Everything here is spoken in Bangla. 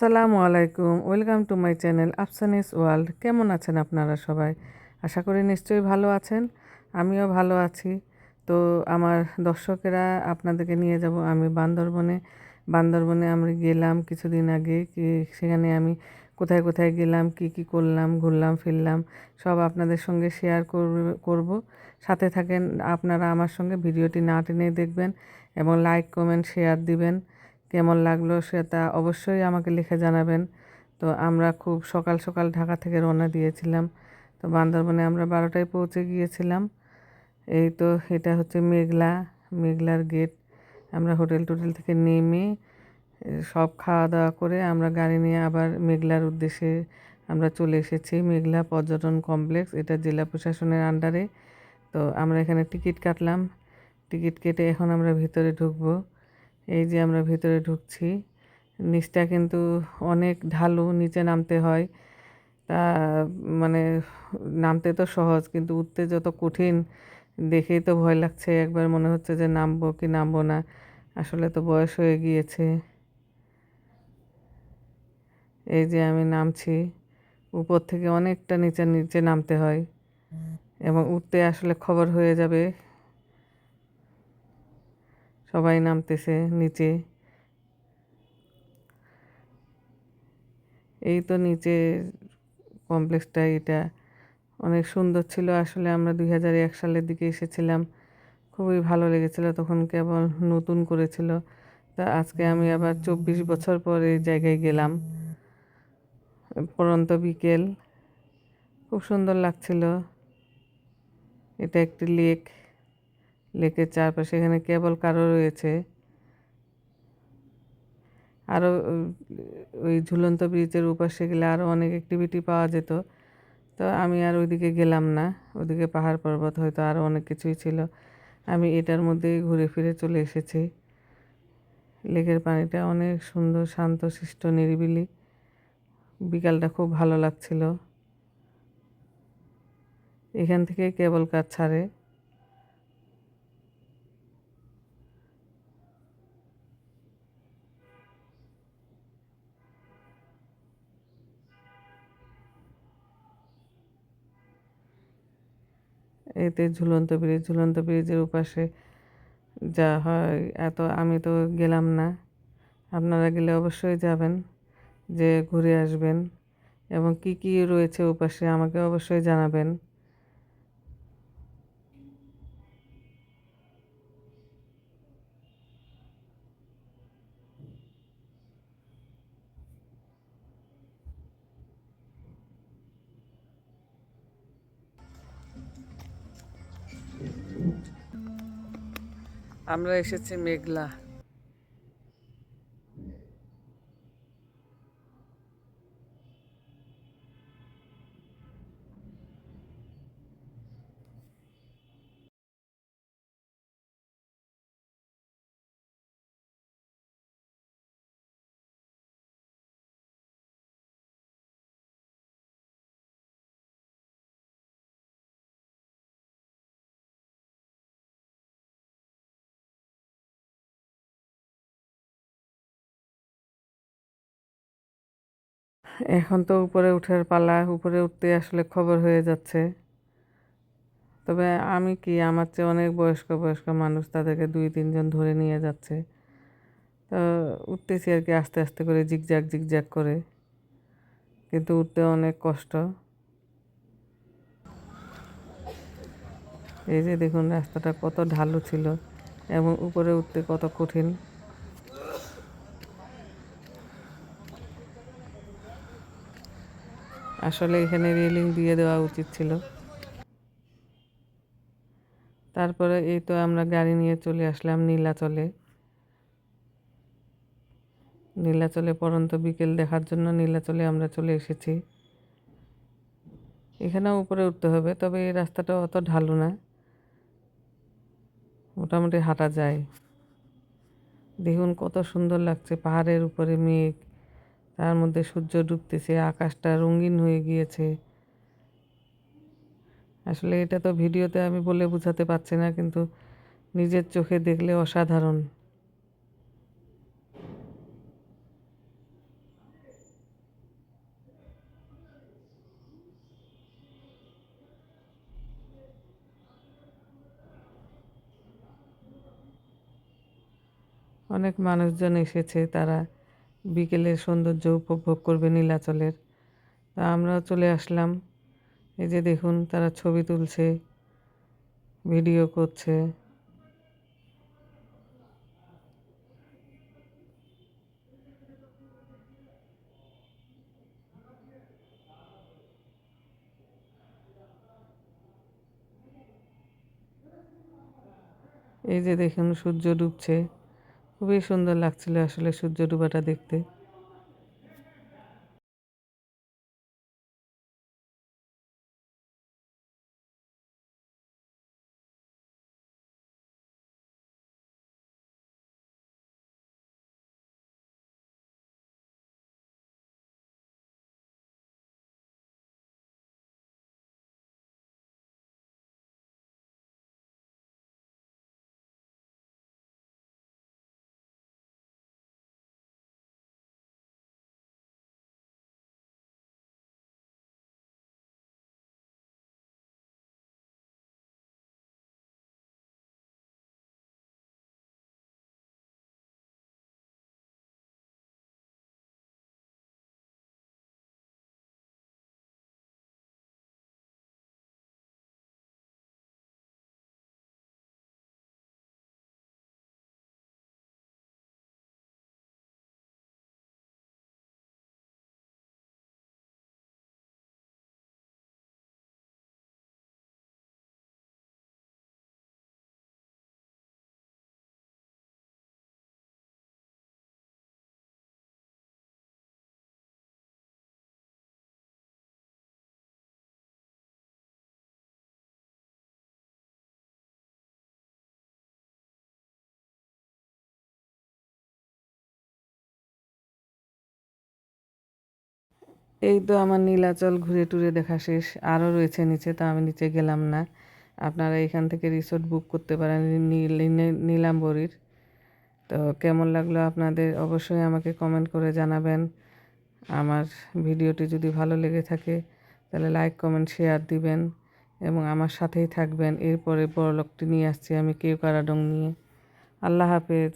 আসসালামু আলাইকুম। Welcome to my channel Afsani's world. কেমন আছেন আপনারা সবাই? আশা করি নিশ্চয়ই ভালো আছেন। আমিও ভালো আছি। তো আমার দর্শকেরা, আপনাদেরকে নিয়ে যাব আমি বান্দরবনে। বান্দরবনে আমি গেলাম কিছুদিন আগে কি সেখানে আমি কোথায় কোথায় গেলাম, কি কি করলাম, ঘুরলাম, ফিরলাম, সব আপনাদের সঙ্গে শেয়ার করব সাথে থাকেন আপনারা আমার সঙ্গে, ভিডিওটি না টেনে দেখবেন এবং লাইক কমেন্ট শেয়ার দিবেন। কেমন লাগল সেটা অবশ্যই আমাকে লিখে জানাবেন। তো আমরা খুব সকাল সকাল ঢাকা থেকে রওনা দিয়েছিলাম। তো বান্দরবনে আমরা বারোটায় পৌঁছে গিয়েছিলাম। এই তো এটা হচ্ছে মেঘলা, মেঘলার গেট আমরা হোটেল টোটেল থেকে নেমে, সব খাওয়া দাওয়া করে আমরা গাড়ি নিয়ে আবার মেঘলার উদ্দেশ্যে আমরা চলে এসেছি। মেঘলা পর্যটন কমপ্লেক্স, এটা জেলা প্রশাসনের আন্ডারে তো আমরা এখানে টিকিট কাটলাম। টিকিট কেটে এখন আমরা ভিতরে ঢুকবো। এই যে আমরা ভিতরে ঢুকছি, নিচটা কিন্তু অনেক ঢালু, নিচে নামতে হয়। তা মানে নামতে তো সহজ, কিন্তু উঠতে যত কঠিন দেখেই তো ভয় লাগছে, একবার মনে হচ্ছে যে নামবো কি নামবো না। আসলে তো বয়স হয়ে গিয়েছে। এই যে আমি নামছি, উপর থেকে অনেকটা নিচে নিচে নামতে হয়। এবং উঠতে আসলে খবর হয়ে যাবে। সবাই নামতেছে নিচে। এই তো নিচে কমপ্লেক্সটা, এটা অনেক সুন্দর ছিল। আসলে আমরা দুই হাজার এক সালের দিকে এসেছিলাম। খুবই ভালো লেগেছিল, তখন কেবল নতুন করেছিল। তা আজকে আমি আবার চব্বিশ বছর পর এই জায়গায় গেলাম। পরন্ত বিকেল। খুব সুন্দর লাগছিল। এটা একটি লেক। লেকের চারপাশে, এখানে কেবল কারও রয়েছে। আরও ওই ঝুলন্ত ব্রিজের উপাসে গেলে আরও অনেক অ্যাক্টিভিটি পাওয়া যেত। তো আমি আর ওইদিকে গেলাম না। ওদিকে পাহাড় পর্বত হয়তো আরও অনেক কিছুই ছিল। আমি এটার মধ্যেই ঘুরে ফিরে চলে এসেছি। লেকের পানিটা অনেক সুন্দর, শান্ত শিষ্ট নিরিবিলি। বিকালটা খুব ভালো লাগছিল। এখান থেকে কেবল কাজ ছাড়ে? এতে ঝুলন্ত ব্রিজ, ঝুলন্ত ব্রিজের উপাশে যা হয়, এত আমি তো গেলাম না। আপনারা গেলে অবশ্যই যাবেন, যে ঘুরে আসবেন এবং কি কি রয়েছে উপাশে আমাকে অবশ্যই জানাবেন। আমরা এসেছি মেঘলা। এখন তো উপরে উঠার পালা, উপরে উঠতে আসলে খবর হয়ে যাচ্ছে। তবে আমি কি, আমার চেয়ে অনেক বয়স্ক বয়স্ক মানুষ তাদেরকে দুই, তিনজন ধরে নিয়ে যাচ্ছে। তো উঠতেছি আর কি আস্তে আস্তে করে, জিগজ্যাগ জিগজ্যাগ করে। কিন্তু উঠতে অনেক কষ্ট। এই যে দেখুন, রাস্তাটা কত ঢালু ছিল এবং উপরে উঠতে কত কঠিন। আসলে এখানে রেলিং দিয়ে দেওয়া উচিত ছিল। তারপরে এই তো আমরা গাড়ি নিয়ে চলে আসলাম নীলাচলে। নীলাচলে পরন্ত বিকেল দেখার জন্য নীলাচলে আমরা চলে এসেছি। এখানেও উপরে উঠতে হবে, তবে এই রাস্তাটা অত ঢালু না। মোটামুটি হাঁটা যায়। দেখুন কত সুন্দর লাগছে, পাহাড়ের উপরে মেঘ। তার মধ্যে সূর্য ডুবতেছে, আকাশটা রঙিন হয়ে গিয়েছে। আসলে এটা তো ভিডিওতে আমি বলে বোঝাতে পারছি না, কিন্তু নিজের চোখে দেখলে অসাধারণ। অনেক মানুষজন এসেছে, তারা বিকেলের সৌন্দর্য উপভোগ করবে নীলাচলের। তা আমরাও চলে আসলাম। এই যে দেখুন, তারা ছবি তুলছে, ভিডিও করছে। এই যে দেখুন, সূর্য ডুবছে। খুবই সুন্দর লাগছিল আসলে সূর্য ডুবাটা দেখতে। এই তো আমার নীলাচল ঘুরে টুরে দেখা শেষ। আরও রয়েছে নিচে, তো আমি নিচে গেলাম না। আপনারা এখান থেকে রিসোর্ট বুক করতে পারেন নীলাম্বরীর। তো কেমন লাগল আপনাদের? অবশ্যই আমাকে কমেন্ট করে জানাবেন। আমার ভিডিওটি যদি ভালো লেগে থাকে, তাহলে লাইক কমেন্ট শেয়ার দিবেন এবং আমার সাথেই থাকবেন। এরপরে বড়লোকটি নিয়ে আসছি আমি কেউ কারাডং নিয়ে। আল্লাহ হাফেজ।